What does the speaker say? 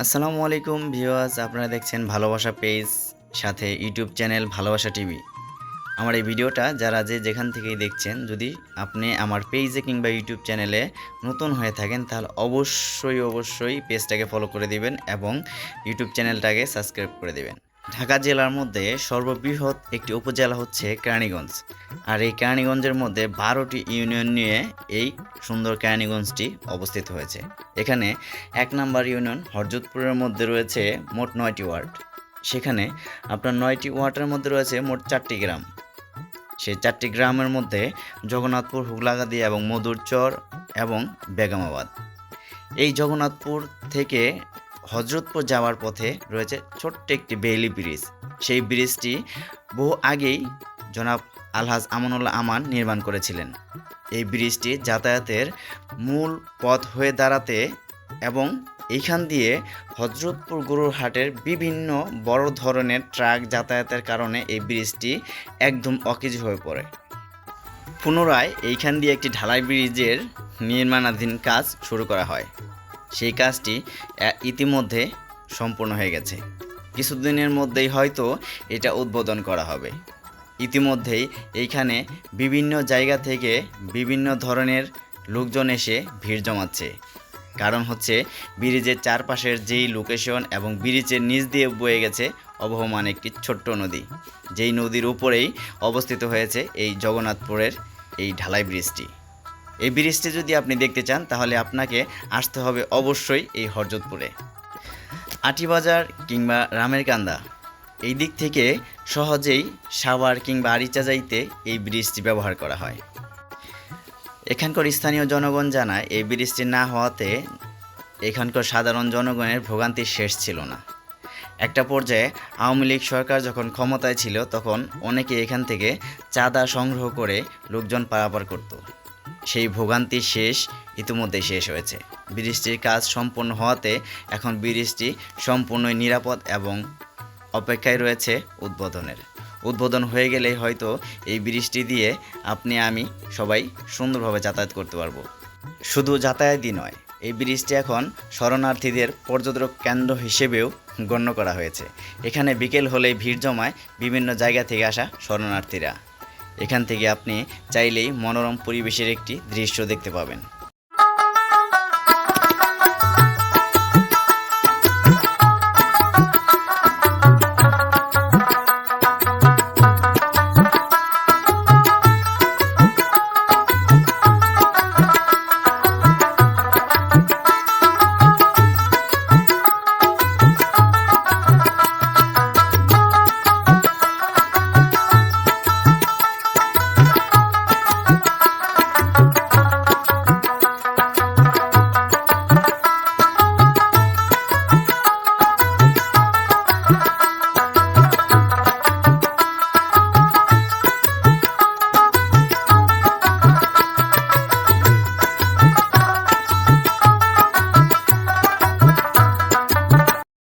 আসসালামু আলাইকুম ভিউয়ার্স, আপনারা দেখছেন ভালোবাসা পেজ, সাথে ইউটিউব চ্যানেল ভালোবাসা টিভি। আমার এই ভিডিওটা যারা যে যেখান থেকেই দেখছেন, যদি আপনি আমার পেজে কিংবা ইউটিউব চ্যানেলে নতুন হয়ে থাকেন, তাহলে অবশ্যই অবশ্যই পেজটাকে ফলো করে দিবেন এবং ইউটিউব চ্যানেলটাকে সাবস্ক্রাইব করে দিবেন। ঢাকা জেলার মধ্যে সর্ববৃহৎ একটি উপজেলা হচ্ছে কেরানীগঞ্জ। আর এই কেরানীগঞ্জের মধ্যে বারোটি ইউনিয়ন নিয়ে এই সুন্দর কেরানীগঞ্জটি অবস্থিত হয়েছে। এখানে এক নম্বর ইউনিয়ন হরজতপুরের মধ্যে রয়েছে মোট নয়টি ওয়ার্ড। সেখানে আপনার নয়টি ওয়ার্ডের মধ্যে রয়েছে মোট চারটি গ্রাম। সেই চারটি গ্রামের মধ্যে জগন্নাথপুর, হুগলাগাদি এবং মধুরচর এবং বেগমাবাদ এই জগন্নাথপুর থেকে হজরতপুর যাওয়ার পথে রয়েছে ছোট্ট একটি বেইলি ব্রিজ। সেই ব্রিজটি বহু আগেই জনাব আলহাজ আমানুল্লাহ আমান নির্মাণ করেছিলেন। এই ব্রিজটি যাতায়াতের মূল পথ হয়ে দাঁড়াতে এবং এইখান দিয়ে হজরতপুর গরুর হাটের বিভিন্ন বড় ধরনের ট্রাক যাতায়াতের কারণে এই ব্রিজটি একদম অকেজ হয়ে পড়ে। পুনরায় এইখান দিয়ে একটি ঢালাই ব্রিজের নির্মাণাধীন কাজ শুরু করা হয়। সেই কাজটি ইতিমধ্যে সম্পূর্ণ হয়ে গেছে। কিছুদিনের মধ্যেই হয়তো এটা উদ্বোধন করা হবে। ইতিমধ্যেই এইখানে বিভিন্ন জায়গা থেকে বিভিন্ন ধরনের লোকজন এসে ভিড় জমাচ্ছে। কারণ হচ্ছে, ব্রিজের চারপাশের যেই লোকেশন এবং ব্রিজের নিচ দিয়ে বয়ে গেছে অবহমান একটি ছোট্ট নদী। যেই নদীর উপরেই অবস্থিত হয়েছে এই জগন্নাথপুরের এই ঢালাই ব্রিজটি। এই ব্রিজটি যদি আপনি দেখতে চান, তাহলে আপনাকে আসতে হবে অবশ্যই এই হরজতপুরে। আটিবাজার কিংবা রামের কান্দা। এই দিক থেকে সহজেই সাভার কিংবা আরিচা যাইতে এই ব্রিজটি ব্যবহার করা হয়। এখানকার স্থানীয় জনগণ জানায়, এই ব্রিজটি না হওয়াতে এখানকার সাধারণ জনগণের ভোগান্তি শেষ ছিল না। একটা পর্যায়ে আওয়ামী লীগ সরকার যখন ক্ষমতায় ছিল, তখন অনেকে এখান থেকে চাঁদা সংগ্রহ করে লোকজন পারাপার করত। সেই ভোগান্তি শেষ ইতিমধ্যে শেষ হয়েছে। ব্রিজটির কাজ সম্পূর্ণ হওয়াতে এখন ব্রিজটি সম্পূর্ণই নিরাপদ এবং অপেক্ষায় রয়েছে উদ্বোধনের। উদ্বোধন হয়ে গেলেই হয়তো এই ব্রিজটি দিয়ে আপনি, আমি সবাই সুন্দরভাবে যাতায়াত করতে পারব। শুধু যাতায়াতই নয়, এই ব্রিজটি এখন শরণার্থীদের পর্যটক কেন্দ্র হিসেবেও গণ্য করা হয়েছে। এখানে বিকেল হলেই ভিড় জমায় বিভিন্ন জায়গা থেকে আসা শরণার্থীরা। এখান থেকে আপনি চাইলেই মনোরম পরিবেশের একটি দৃশ্য দেখতে পাবেন।